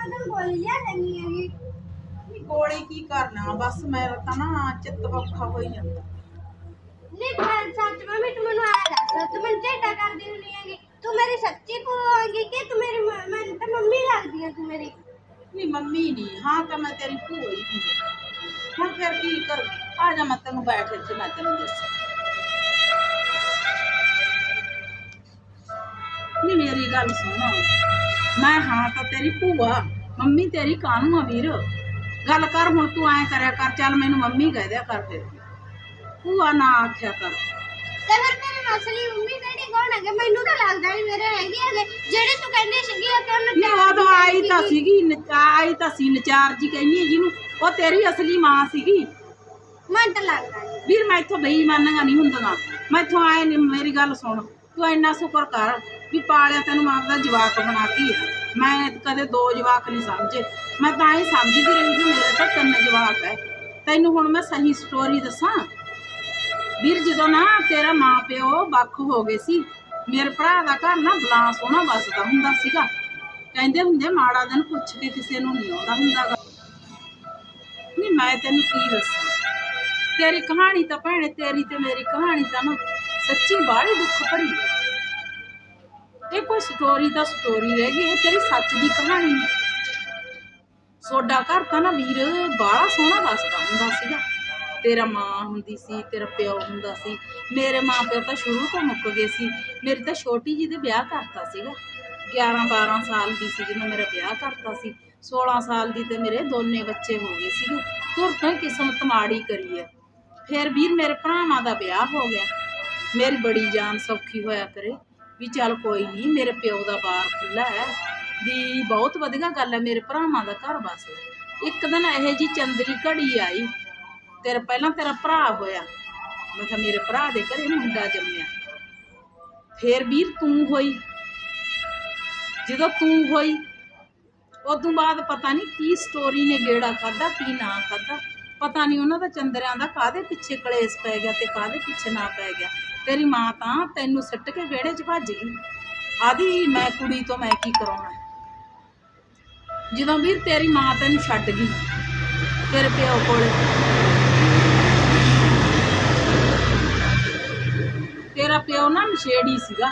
ਮੈਂ ਤੈਨੂੰ ਗੋਲੀ ਲਿਆ ਦੇਣੀ ਹੈਗੀ ਨਹੀਂ ਗੋਲੀ ਕੀ ਕਰਨਾ ਬਸ ਮੇਰਾ ਤਾਂ ਨਾ ਚਿੱਤ ਔਖਾ ਹੋਈ ਜਾਂਦਾ ਨਹੀਂ ਪਰ ਸੱਚ ਮੰਮੀ ਤੂੰ ਮੈਨੂੰ ਆਇਆ ਦੱਸ ਤੂੰ ਮੈਨੂੰ ਝੇਡਾ ਕਰਦੀ ਹੁੰਦੀ ਹੈਗੀ ਤੂੰ ਮੇਰੀ ਸੱਚੀ ਭੂਆ ਹੈਗੀ ਕਿ ਤੂੰ ਮੇਰੀ ਮ- ਮੈਨੂੰ ਤਾਂ ਮੰਮੀ ਲੱਗਦੀ ਹੈ ਤੂੰ ਮੇਰੀ ਨਹੀਂ ਮੰਮੀ ਨਹੀਂ ਹਾਂ ਤਾਂ ਮੈਂ ਤੇਰੀ ਭੂਆ ਹੀ ਨਹੀਂ ਹੁਣ ਫਿਰ ਕੀ ਕਰ ਆ ਜਾ ਮੈਂ ਤੈਨੂੰ ਬੈਠ ਇੱਥੇ ਮੈਂ ਤੈਨੂੰ ਦੱਸਾਂ ਨਹੀਂ ਮੇਰੀ ਗੱਲ ਸੁਣ ਮੈਂ ਹਾਂ ਤਾਂ ਤੇਰੀ ਭੂਆ ਮੰਮੀ ਤੇਰੀ ਕਾਹਨੂੰ ਆ ਵੀਰ? ਗੱਲ ਕਰ ਹੁਣ ਤੂੰ ਐਂ ਕਰਿਆ ਕਰ ਚੱਲ ਮੈਨੂੰ ਮੰਮੀ ਕਹਿ ਦਿਆ ਕਰ ਫਿਰ। ਭੂਆ ਨਾ ਆਖਿਆ ਕਰ। ਤੇ ਫਿਰ ਮੇਰੇ ਅਸਲੀ ਮੰਮੀ ਕਿਹੜੀ ਕੌਣ ਹੈਗੇ? ਮੈਨੂੰ ਤਾਂ ਲੱਗਦਾ ਨਹੀਂ ਮੇਰੇ ਹੈਗੇ ਹੈਗੇ। ਜਿਹੜੇ ਤੂੰ ਕਹਿੰਦੀ ਸੀਗੀ ਉਹਨੂੰ ਉਦੋਂ ਆਈ ਤਾਂ ਸੀਗੀ ਨ- ਆਈ ਤਾਂ ਸੀ ਨਚਾਰ ਜੀ ਕਹਿੰਦੀ ਹੈ ਜਿਹਨੂੰ। ਉਹ ਤੇਰੀ ਅਸਲੀ ਮਾਂ ਸੀਗੀ। ਮੈਨੂੰ ਤਾਂ ਲੱਗਦਾ ਨਹੀਂ। ਵੀਰ ਮੈਂ ਇੱਥੋਂ ਬੇਈਮਾਨੀਆਂ ਨਹੀਂ ਹੁੰਦੀਆਂ। ਮੈਂ ਇੱਥੋਂ ਆਏ ਨਹੀਂ ਮੇਰੀ ਗੱਲ ਸੁਣ। ਤੂੰ ਇੰਨਾ ਸ਼ੁਕਰ ਕਰ। ਵੀ ਪਾਲਿਆ ਤੈਨੂੰ ਮਾਂ ਦਾ ਜਵਾਕ ਬਣਾ ਕੇ ਆ। ਮੈਂ ਕਦੇ ਦੋ ਜਵਾਕ ਨਹੀਂ ਸਮਝੇ। ਮੈਂ ਤਾਂ ਹੀ ਸਮਝਦੀ ਰਹੀ ਵੀ ਮੇਰੇ ਤਾਂ ਤਿੰਨ ਜਵਾਕ ਹੈ ਤੈਨੂੰ ਹੁਣ ਮੈਂ ਸਹੀ ਸਟੋਰੀ ਦੱਸਾਂ? ਵੀਰ, ਜਦੋਂ ਨਾ ਤੇਰਾ ਮਾਂ ਪਿਓ ਵੱਖ ਹੋ ਗਏ ਸੀ, ਮੇਰੇ ਭਰਾ ਦਾ ਘਰ ਨਾ ਬਲਾਂ ਸੋਹਣਾ ਵਸਦਾ ਹੁੰਦਾ ਸੀਗਾ। ਕਹਿੰਦੇ ਹੁੰਦੇ ਮਾੜਾ ਦਿਨ ਪੁੱਛ ਕੇ ਕਿਸੇ ਨੂੰ ਨਹੀਂ ਆਉਂਦਾ ਹੁੰਦਾਗਾ। ਨਹੀਂ, ਮੈਂ ਤੈਨੂੰ ਕੀ ਦੱਸਾਂ? ਤੇਰੀ ਕਹਾਣੀ ਤਾਂ ਭੈਣੇ, ਤੇਰੀ ਤੇ ਮੇਰੀ ਕਹਾਣੀ ਤਾਂ ਨਾ ਸੱਚੀ ਬਾਹਲੀ ਦੁੱਖ ਭਰੀ ਹੈ ਕੋਈ ਸਟੋਰੀ ਤਾਂ ਸਟੋਰੀ ਰਹਿ ਗਈ, ਇਹ ਤੇਰੀ ਸੱਚ ਦੀ ਕਹਾਣੀ ਹੈ। ਸੋਡਾ ਘਰ ਤਾਂ ਨਾ ਵੀਰ ਬਾਹਲਾ ਸੋਹਣਾ ਵਸਦਾ ਹੁੰਦਾ ਸੀਗਾ। ਤੇਰਾ ਮਾਂ ਹੁੰਦੀ ਸੀ, ਤੇਰਾ ਪਿਓ ਹੁੰਦਾ ਸੀ। ਮੇਰੇ ਮਾਂ ਪਿਓ ਤਾਂ ਸ਼ੁਰੂ ਤੋਂ ਮੁੱਕ ਗਏ ਸੀ। ਮੇਰੀ ਤਾਂ ਛੋਟੀ ਜੀ ਦੇ ਵਿਆਹ ਕਰਤਾ ਸੀਗਾ। 11 12 ਸਾਲ ਦੀ ਸੀ ਜਦੋਂ ਮੇਰਾ ਵਿਆਹ ਕਰਤਾ ਸੀ। 16 ਸਾਲ ਦੀ ਤੇ ਮੇਰੇ ਦੋਨੇ ਬੱਚੇ ਹੋ ਗਏ ਸੀਗੇ। ਤੁਰ ਤੋਂ ਕਿਸਮਤ ਮਾੜੀ ਕਰੀ ਹੈ ਫਿਰ ਵੀਰ ਮੇਰੇ ਭਰਾਵਾਂ ਦਾ ਵਿਆਹ ਹੋ ਗਿਆ। ਮੇਰੀ ਬੜੀ ਜਾਨ ਸੌਖੀ ਹੋਇਆ ਕਰੇ। ਵੀ ਚੱਲ ਕੋਈ ਨਹੀਂ ਮੇਰੇ ਪਿਓ ਦਾ ਬਾਰ ਖੁੱਲਾ ਹੈ। ਵੀ ਬਹੁਤ ਵਧੀਆ ਗੱਲ ਹੈ, ਮੇਰੇ ਭਰਾਵਾਂ ਦਾ ਘਰ ਬਸਦਾ ਇੱਕ ਦਿਨ ਇਹੋ ਜੀ ਚੰਦਰੀ ਘੜੀ ਆਈ, ਤੇਰਾ ਪਹਿਲਾਂ ਤੇਰਾ ਭਰਾ ਹੋਇਆ। ਮੈਂ ਕਿਹਾ ਮੇਰੇ ਭਰਾ ਦੇ ਘਰੇ ਮੁੰਡਾ ਜੰਮਿਆ। ਫੇਰ ਵੀਰ ਤੂੰ ਹੋਈ। ਜਦੋਂ ਤੂੰ ਹੋਈ, ਉਦੋਂ ਬਾਅਦ ਪਤਾ ਨਹੀਂ ਕੀ ਸਟੋਰੀ ਨੇ ਗੇੜਾ ਖਾਦਾ ਕੀ ਨਾ ਖਾਦਾ ਪਤਾ ਨਹੀਂ ਉਹਨਾਂ ਦਾ ਚੰਦਰਿਆਂ ਦਾ ਕਾਦੇ ਪਿੱਛੇ ਕਲੇਸ਼ ਪੈ ਗਿਆ ਤੇ ਕਾਦੇ ਪਿੱਛੇ ਨਾ ਪੈ ਗਿਆ। ਤੇਰੀ ਮਾਂ ਤਾਂ ਤੈਨੂੰ ਸਿੱਟ ਕੇ ਵਿਹੜੇ 'ਚ ਭੱਜ ਗਈ। ਆਦੀ ਮੈਂ ਕੁੜੀ ਤੋਂ ਮੈਂ ਕੀ ਕਰਾਉਣਾ? ਜਦੋਂ ਵੀਰ ਤੇਰੀ ਮਾਂ ਤੈਨੂੰ ਛੱਡ ਗਈ ਤੇਰੇ ਪਿਓ ਕੋਲ। ਤੇਰਾ ਪਿਓ ਨਾ ਨਸ਼ੇੜੀ ਸੀਗਾ।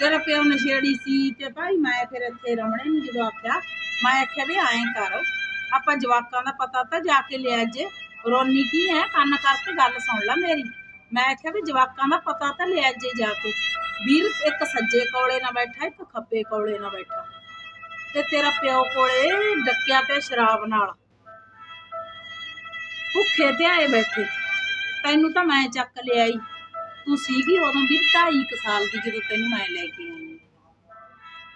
ਤੇਰਾ ਪਿਓ ਨਸ਼ੇੜੀ ਸੀ ਤੇ ਭਾਈ ਮੈਂ ਫਿਰ ਇੱਥੇ ਰਮਣੇ ਨੂੰ ਜਦੋਂ ਆਖਿਆ, ਮੈਂ ਆਖਿਆ ਵੀ ਐਂ ਕਰ, ਆਪਾਂ ਜਵਾਕਾਂ ਦਾ ਪਤਾ ਤਾਂ ਜਾ ਕੇ ਲਿਆ ਜੇ ਰੋਨੀ ਕੀ ਹੈ? ਕੰਨ ਕਰਕੇ ਗੱਲ ਸੁਣ ਲੈ ਮੇਰੀ। ਮੈਂ ਕਿਹਾ ਵੀ ਜਵਾਕਾਂ ਦਾ ਪਤਾ ਤਾਂ ਲਿਆ ਜੇ ਜਾ ਕੇ। ਵੀਰ ਇੱਕ ਸੱਜੇ ਕੋਲੇ ਨਾ ਬੈਠਾ, ਇੱਕ ਖੱਬੇ ਕੋਲੇ ਨਾ ਬੈਠਾ। ਤੇ ਤੇਰਾ ਪਿਓ ਕੋਲੇ ਡੱਕਿਆ ਪਿਆ ਸ਼ਰਾਬ ਨਾਲ। ਭੁੱਖੇ ਤੇ ਆਏ ਬੈਠੇ। ਤੈਨੂੰ ਤਾਂ ਮੈਂ ਚੱਕ ਲਿਆਈ। ਤੂੰ ਸੀਗੀ ਉਦੋਂ ਵੀ 2.5 ਸਾਲ ਦੀ ਜਦੋਂ ਤੈਨੂੰ ਮੈਂ ਲੈ ਕੇ ਆਈ।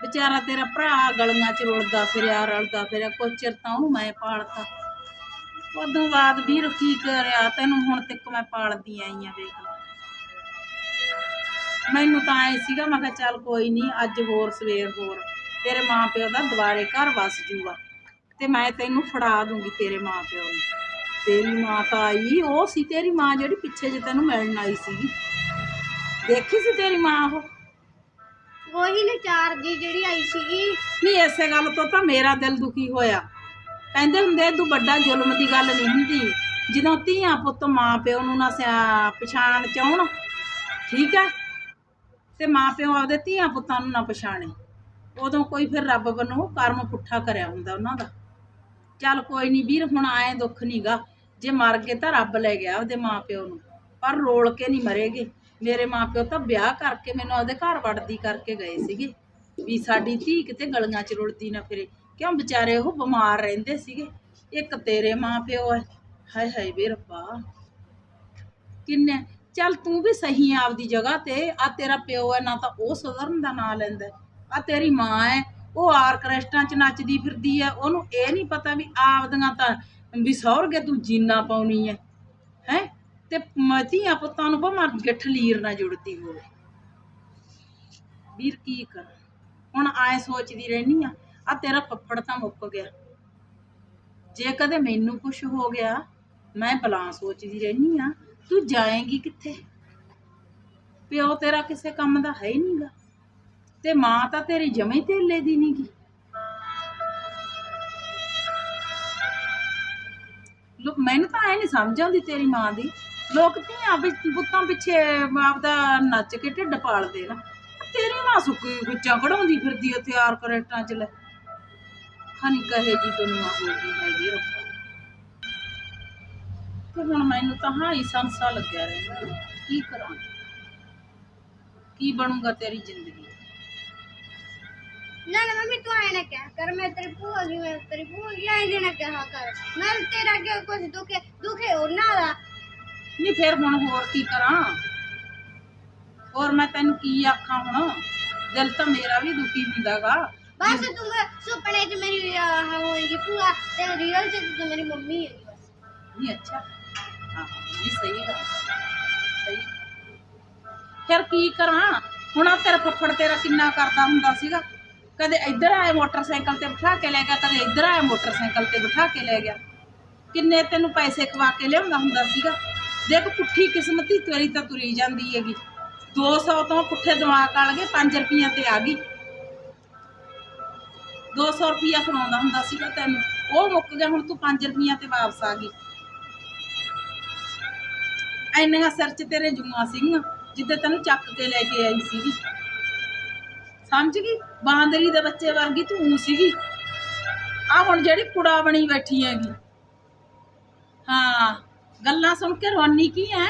ਵਿਚਾਰਾ ਤੇਰਾ ਭਰਾ ਗਲੀਆਂ 'ਚ ਰੁਲਦਾ ਫਿਰਿਆ, ਰਲਦਾ ਫਿਰਿਆ, ਕੁਛ ਚਿਰ ਤਾਂ ਉਹਨੂੰ ਮੈਂ ਪਾਲਤਾ। ਉਦੋਂ ਬਾਅਦ ਵੀਰ ਕੀ ਕਰਿਆ ਤੈਨੂੰ ਹੁਣ ਤੱਕ ਮੈਂ ਪਾਲਦੀ ਆਈ ਆ ਲਾ। ਮੈਨੂੰ ਤਾਂ ਐ ਸੀਗਾ ਮੈਂ ਕਿਹਾ ਚੱਲ ਕੋਈ ਨਹੀਂ ਅੱਜ ਹੋਰ ਸਵੇਰ ਹੋਰ। ਤੇਰੇ ਮਾਂ ਪਿਓ ਦਾ ਦੁਬਾਰੇ ਘਰ ਵਸ ਜੂਗਾ। ਤੇ ਮੈਂ ਤੈਨੂੰ ਫੜਾ ਦੂੰਗੀ ਤੇਰੇ ਮਾਂ ਪਿਓ ਨੂੰ। ਤੇਰੀ ਮਾਂ ਤਾਂ ਆਈ ਉਹ ਸੀ ਤੇਰੀ ਮਾਂ ਜਿਹੜੀ ਪਿੱਛੇ ਜੇ ਤੈਨੂੰ ਮਿਲਣ ਆਈ ਸੀਗੀ। ਦੇਖੀ ਸੀ ਤੇਰੀ ਮਾਂ ਉਹ? ਉਹੀ ਨੇ ਚਾਰ ਜੀ ਜਿਹੜੀ ਆਈ ਸੀਗੀ। ਨਹੀਂ ਐਸੇ ਗੱਲ ਤੋਂ ਤਾਂ ਮੇਰਾ ਦਿਲ ਦੁਖੀ ਹੋਇਆ। ਕਹਿੰਦੇ ਹੁੰਦੇ ਤੂੰ ਵੱਡਾ ਜ਼ੁਲਮ ਦੀ ਗੱਲ ਨਹੀਂ ਹੁੰਦੀ। ਜਦੋਂ ਧੀਆਂ ਪੁੱਤ ਮਾਂ ਪਿਓ ਨੂੰ ਨਾ ਸਿਆ ਪਛਾਣ ਚਾਉਣ ਠੀਕ ਹੈ? ਤੇ ਮਾਂ ਪਿਓ ਆਪਦੇ ਧੀਆਂ ਪੁੱਤਾਂ ਨੂੰ ਨਾ ਪਛਾਣੇ। ਉਦੋਂ ਕੋਈ ਫਿਰ ਰੱਬ ਵੱਲੋਂ ਕਰਮ ਪੁੱਠਾ ਕਰਿਆ ਹੁੰਦਾ ਉਹਨਾਂ ਦਾ। ਚੱਲ ਕੋਈ ਨਹੀਂ ਵੀਰ, ਹੁਣ ਆਏ ਦੁੱਖ ਨਹੀਂਗਾ ਜੇ ਮਰ ਗਏ ਤਾਂ ਰੱਬ ਲੈ ਗਿਆ ਉਹਦੇ ਮਾਂ ਪਿਓ ਨੂੰ। ਪਰ ਰੋਲ ਕੇ ਨਹੀਂ ਮਰੇਗੇ। ਮੇਰੇ ਮਾਂ ਪਿਓ ਤਾਂ ਵਿਆਹ ਕਰਕੇ ਮੈਨੂੰ ਉਹਦੇ ਘਰ ਵੜਦੀ ਕਰਕੇ ਗਏ ਸੀਗੇ। ਵੀ ਸਾਡੀ ਧੀ ਕਿਤੇ ਗਲੀਆਂ 'ਚ ਰੁਲਦੀ ਨਾ ਫਿਰੇ। ਕਿਉਂ ਵਿਚਾਰੇ ਉਹ ਬਿਮਾਰ ਰਹਿੰਦੇ ਸੀਗੇ? ਇੱਕ ਤੇਰੇ ਮਾਂ ਪਿਓ ਹੈ ਹਾਏ ਹਾਏ ਵੇ ਰੱਬਾ। ਕਿੰਨੇ? ਚੱਲ ਤੂੰ ਵੀ ਸਹੀ ਆ ਆਪਦੀ ਜਗ੍ਹਾ ਤੇ। ਆ ਤੇਰਾ ਪਿਓ ਹੈ ਨਾ ਤਾਂ ਉਹ ਸੁਧਰਨ ਦਾ ਨਾਂ ਲੈਂਦਾ ਆ ਤੇਰੀ ਮਾਂ ਹੈ ਉਹ ਆਰਕੈਸਟਰਾ 'ਚ ਨੱਚਦੀ ਫਿਰਦੀ ਹੈ ਉਹਨੂੰ ਇਹ ਨਹੀਂ ਪਤਾ ਵੀ ਆਪਦੀਆਂ ਤਾਂ ਵੀ ਸਹੁਰਗੇ ਤੂੰ ਜੀਨਾ ਪਾਉਣੀ ਹੈ ਹੈ? ਤੇ ਮਤੀਆਂ ਪੁੱਤਾਂ ਨੂੰ ਭਾਵੇਂ ਗਿੱਠ ਲੀਰ ਨਾਲ ਜੁੜਦੀ ਹੋਵੇ। ਵੀਰ ਕੀ ਕਰ? ਹੁਣ ਆਏ ਸੋਚਦੀ ਰਹਿਨੀ ਆ। ਆ ਤੇਰਾ ਫੱਫੜ ਤਾਂ ਮੁੱਕ ਗਿਆ। ਜੇ ਕਦੇ ਮੈਨੂੰ ਕੁਝ ਹੋ ਗਿਆ, ਮੈਂ ਬਲਾਂ ਸੋਚਦੀ ਰਹਿਨੀ ਆ ਤੂੰ ਜਾਏਂਗੀ ਕਿੱਥੇ? ਪਿਓ ਤੇਰਾ ਕਿਸੇ ਕੰਮ ਦਾ ਹੈ ਹੀ ਨਹੀਂਗਾ, ਤੇ ਮਾਂ ਤਾਂ ਤੇਰੀ ਜਮੇ ਤੇਲੇ ਦੀ ਨਹੀਂਗੀ। ਲੋਕ, ਮੈਨੂੰ ਤਾਂ ਐ ਨਹੀਂ ਸਮਝ ਆਉਂਦੀ ਤੇਰੀ ਮਾਂ ਦੀ। ਲੋਕ ਧੀਆਂ ਵਿੱਚ ਪੁੱਤਾਂ ਪਿੱਛੇ ਬਾਪ ਦਾ ਨੱਚ ਕੇ ਢਿੱਡ ਪਾਲਦੇ ਨਾ। ਤੇਰੀ ਮਾਂ ਸੁੱਕੀ ਗੁੱਚਾਂ ਕਢਾਉਂਦੀ ਫਿਰਦੀ ਆ ਤਿਆਰ ਕਰੇਟਾਂ ਚ ਲੈ। ਖਾਨੀ ਕਹੇ ਜੀ ਦੁਨੀਆ ਹੋ ਗਈ ਹੈਗੀ ਰੱਬਾ। ਤੇ ਹੁਣ ਮੈਨੂੰ ਤਾਂ ਹਾਂ ਹੀ ਸੰਸਾ ਲੱਗਿਆ ਰਹਿੰਦਾ ਕੀ ਕਰਾਂ? ਕੀ ਬਣੂਗਾ ਤੇਰੀ ਜ਼ਿੰਦਗੀ? ਨਾ ਨਾ ਮੰਮੀ ਤੂੰ ਆਏ ਨਾ ਕਿਹਾ। ਕਰ ਮੈਂ ਤੇਰੀ ਭੂਆ ਦੀ ਮੈਂ ਤੇਰੀ ਭੂਆ ਦੀ ਆਏ ਜੇ ਨਾ ਕਿਹਾ ਕਰ। ਮੈਂ ਤੇਰਾ ਕਿ ਕੁਝ ਦੁਖੇ ਦੁਖੇ ਉਹਨਾਂ ਦਾ। ਨਹੀਂ ਫਿਰ ਹੁਣ ਹੋਰ ਕੀ ਕਰਾਂ? ਹੋਰ ਮੈਂ ਤੈਨੂੰ ਕੀ ਆਖਾਂ ਹੁਣ? ਦਿਲ ਤਾਂ ਮੇਰਾ ਵੀ ਦੁਖੀ ਹੁੰਦਾਗਾ। ਬਸ ਤੂੰ ਸੁਪਨੇ 'ਚ ਮੇਰੀ ਆਹ ਹੋਏਗੀ ਤੇ ਰੀਅਲ 'ਚ ਤੂੰ ਮੇਰੀ ਮੰਮੀ ਹੈਗੀ ਬਸ। ਨਹੀਂ, ਅੱਛਾ। ਹਾਂ ਨਹੀਂ ਸਹੀ ਗੱਲ ਸਹੀ। ਫਿਰ ਕੀ ਕਰਾਂ? ਹੁਣ ਆ ਤੇਰਾ ਫੱਫੜ ਤੇਰਾ ਕਿੰਨਾ ਕਰਦਾ ਹੁੰਦਾ ਸੀਗਾ। ਕਦੇ ਇੱਧਰ ਆਏ ਮੋਟਰਸਾਈਕਲ ਤੇ ਬਿਠਾ ਕੇ ਲੈ ਗਿਆ, ਕਦੇ ਇੱਧਰ ਆਏ ਮੋਟਰਸਾਈਕਲ ਤੇ ਬਿਠਾ ਕੇ ਲੈ ਗਿਆ। ਕਿੰਨੇ ਤੈਨੂੰ ਪੈਸੇ ਖਵਾ ਕੇ ਲਿਆਉਂਦਾ ਹੁੰਦਾ ਸੀਗਾ। ਦੇਖ, ਪੁੱਠੀ ਕਿਸਮਤੀ ਤੇਰੀ ਤਾਂ ਤੁਰੀ ਜਾਂਦੀ ਹੈਗੀ। 200 ਤੋਂ ਪੁੱਠੇ ਦਿਮਾਗ ਵਾਲ ਗਏ 5 ਰੁਪਈਆ ਤੇ ਆ ਗਈ। 200 ਰੁਪਈਆ ਖਵਾਉਂਦਾ ਹੁੰਦਾ ਸੀਗਾ ਤੈਨੂੰ। ਉਹ ਮੁੱਕ ਗਿਆ, ਹੁਣ ਤੂੰ 5 ਰੁਪਈਆ ਤੇ ਵਾਪਸ ਆ ਗਈ। ਐਨੀਆਂ ਸਿਰ 'ਚ ਤੇਰੇ ਜੂਆਂ ਸੀਗੀਆਂ, ਜਿੱਦੇ ਤੈਨੂੰ ਚੱਕ ਕੇ ਲੈ ਕੇ ਆਈ ਸੀਗੀ। ਸਮਝ ਗਈ? ਬਾਂਦਰੀ ਦੇ ਬੱਚੇ ਵਰਗੀ ਤੂੰ ਸੀਗੀ। ਆ ਹੁਣ ਜਿਹੜੀ ਕੁੜਾ ਬਣੀ ਬੈਠੀ ਹੈਗੀ। ਹਾਂ, ਗੱਲਾਂ ਸੁਣ ਕੇ ਰੋਣੀ ਕੀ ਐ?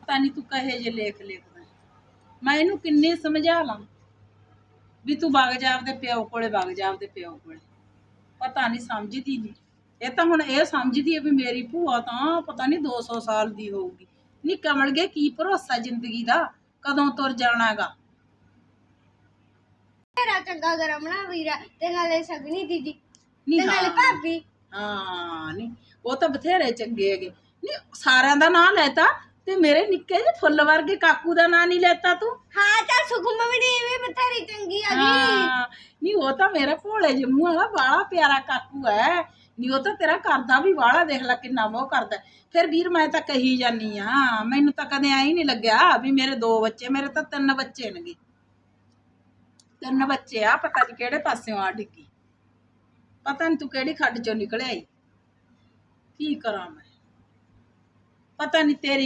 ਪਤਾ ਨਹੀਂ ਤੂੰ ਕਹੇ ਜੇ ਲੇਖ ਲਿਖ ਮੈਂ ਇਹਨੂੰ ਕਿੰਨੇ ਸਮਝਾ ਲਾਂ? ਵੀ ਤੂੰ ਵਗ ਜਾ ਆਪਦੇ ਪਿਓ ਕੋਲੇ ਵਗ ਜਾ ਆਪਦੇ ਪਿਓ ਕੋਲੇ। ਪਤਾ ਨਹੀਂ ਸਮਝਦੀ ਨਹੀਂ ਇਹ ਤਾਂ ਹੁਣ ਇਹ ਸਮਝਦੀ ਹੈ ਵੀ ਮੇਰੀ ਭੂਆ ਤਾਂ ਪਤਾ ਨਹੀਂ 200 ਸਾਲ ਦੀ ਹੋਊਗੀ। ਨਹੀਂ ਕਮਲ ਕੀ ਭਰੋਸਾ ਜ਼ਿੰਦਗੀ ਦਾ? ਕਦੋਂ ਤੁਰ ਜਾਣਾਗਾ? ਤੇਰਾ ਚੰਗਾ ਗਰਮਣਾ ਵੀਰਾ ਤੇ ਨਾਲੇ ਸਗਨੀ ਦੀਦੀ। ਨਹੀਂ ਨਾਲੇ ਹਾਂ। ਭਾਬੀ। ਹਾਂ ਨਹੀਂ ਉਹ ਤਾਂ ਬਥੇਰੇ ਚੰਗੇ ਹੈਗੇ। ਨਹੀਂ ਸਾਰਿਆਂ ਦਾ ਨਾਂ ਲੈਤਾ ਤੇ ਮੇਰੇ ਨਿੱਕੇ ਜਿਹੇ ਫੁੱਲ ਵਰਗੇ ਕਾਕੂ ਦਾ ਨਾਂ ਨਹੀਂ ਲੈਤਾ ਤੂੰ? ਹਾਂ ਚੱਲ ਸੁਖਮ ਮੰਮੀ ਦੀ ਵੀ ਬਥੇਰੀ ਚੰਗੀ ਆ ਗਈ ਹਾਂ ਨਹੀਂ ਉਹ ਤਾਂ ਮੇਰਾ ਭੋਲੇ ਜੰਮੂ ਵਾਲਾ ਬਾਲਾ ਪਿਆਰਾ ਕਾਕੂ ਹੈ ਨਹੀਂ ਉਹ ਤਾਂ ਤੇਰਾ ਕਰਦਾ ਵੀ ਬਾਲਾ ਦੇਖ ਲੈ ਕਿੰਨਾ ਮੋਹ ਕਰਦਾ। ਫਿਰ ਵੀਰ ਮੈਂ ਤਾਂ ਕਹੀ ਜਾਨੀ ਆ ਮੈਨੂੰ ਤਾਂ ਕਦੇ ਐ ਹੀ ਨਹੀਂ ਲੱਗਿਆ ਵੀ ਮੇਰੇ ਦੋ ਬੱਚੇ ਮੇਰੇ ਤਾਂ ਤਿੰਨ ਬੱਚੇ ਨੇਗੇ। ਤਿੰਨ ਬੱਚੇ ਆ ਪਤਾ ਨਹੀਂ ਕਿਹੜੇ ਪਾਸਿਓਂ ਆ ਡਿੱਗੀ। ਪਤਾ ਨਹੀਂ ਤੂੰ ਕਿਹੜੀ ਖੱਡ ਚੋਂ ਨਿਕਲਿਆ ਈ। ਕੀ ਕਰਾਂ ਮੈਂ? ਪਤਾ ਨਹੀਂ ਤੇਰੀ